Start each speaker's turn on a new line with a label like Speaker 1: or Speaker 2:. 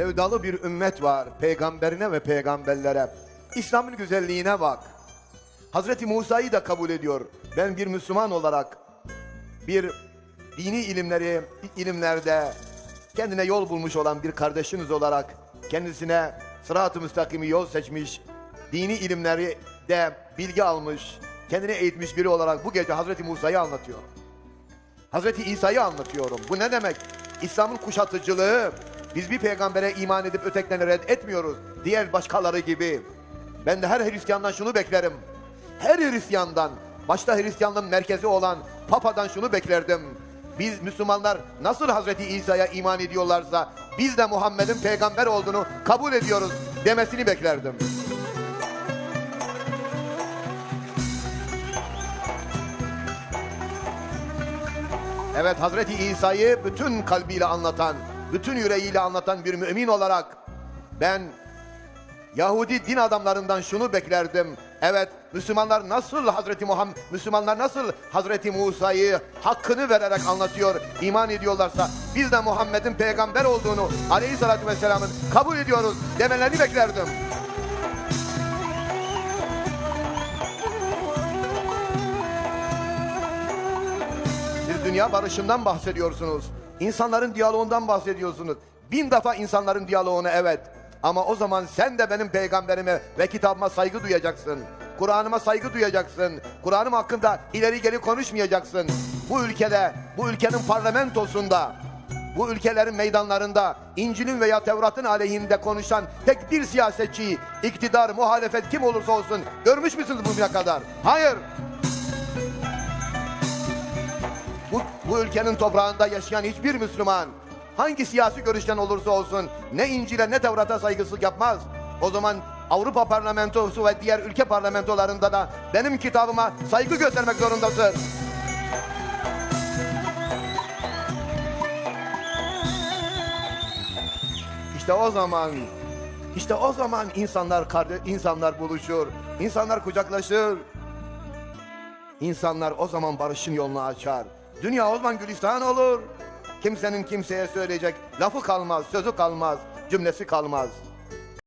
Speaker 1: Sevdalı bir ümmet var peygamberine ve peygamberlere. İslam'ın güzelliğine bak. Hazreti Musa'yı da kabul ediyor. Ben bir Müslüman olarak bir dini ilimleri ilimlerde kendine yol bulmuş olan bir kardeşiniz olarak kendisine sırat-ı müstakimi yol seçmiş, dini ilimleri de bilgi almış, kendini eğitmiş biri olarak bu gece Hazreti Musa'yı anlatıyor. Hazreti İsa'yı anlatıyorum. Bu ne demek? İslam'ın kuşatıcılığı. Biz bir peygambere iman edip ötekilerini red etmiyoruz. Diğer başkaları gibi. Ben de her Hristiyandan şunu beklerim. Her Hristiyandan, başta Hristiyanlığın merkezi olan Papa'dan şunu beklerdim. Biz Müslümanlar nasıl Hazreti İsa'ya iman ediyorlarsa biz de Muhammed'in peygamber olduğunu kabul ediyoruz demesini beklerdim. Evet Hazreti İsa'yı bütün kalbiyle anlatan, bütün yüreğiyle anlatan bir mümin olarak ben Yahudi din adamlarından şunu beklerdim. Evet Müslümanlar nasıl Hazreti Muhammed Müslümanlar nasıl Hazreti Musa'yı hakkını vererek anlatıyor, iman ediyorlarsa biz de Muhammed'in peygamber olduğunu Aleyhisselatü Vesselam'ın kabul ediyoruz demelerini beklerdim. Siz dünya barışından bahsediyorsunuz. İnsanların diyaloğundan bahsediyorsunuz. Bin defa insanların diyaloğunu evet. Ama o zaman sen de benim peygamberime ve kitabıma saygı duyacaksın. Kur'an'ıma saygı duyacaksın. Kur'an'ım hakkında ileri geri konuşmayacaksın. Bu ülkede, bu ülkenin parlamentosunda, bu ülkelerin meydanlarında İncil'in veya Tevrat'ın aleyhinde konuşan tek bir siyasetçi, iktidar, muhalefet kim olursa olsun görmüş müsünüz bugüne kadar? Hayır. Bu, bu ülkenin toprağında yaşayan hiçbir Müslüman hangi siyasi görüşten olursa olsun ne İncil'e ne Tevrat'a saygısızlık yapmaz. O zaman Avrupa Parlamentosu ve diğer ülke parlamentolarında da benim kitabıma saygı göstermek zorundasın. İşte o zaman işte o zaman insanlar kardeş insanlar buluşur. insanlar kucaklaşır. İnsanlar o zaman barışın yolunu açar. Dünya o zaman gülistan olur. Kimsenin kimseye söyleyecek lafı kalmaz, sözü kalmaz, cümlesi kalmaz.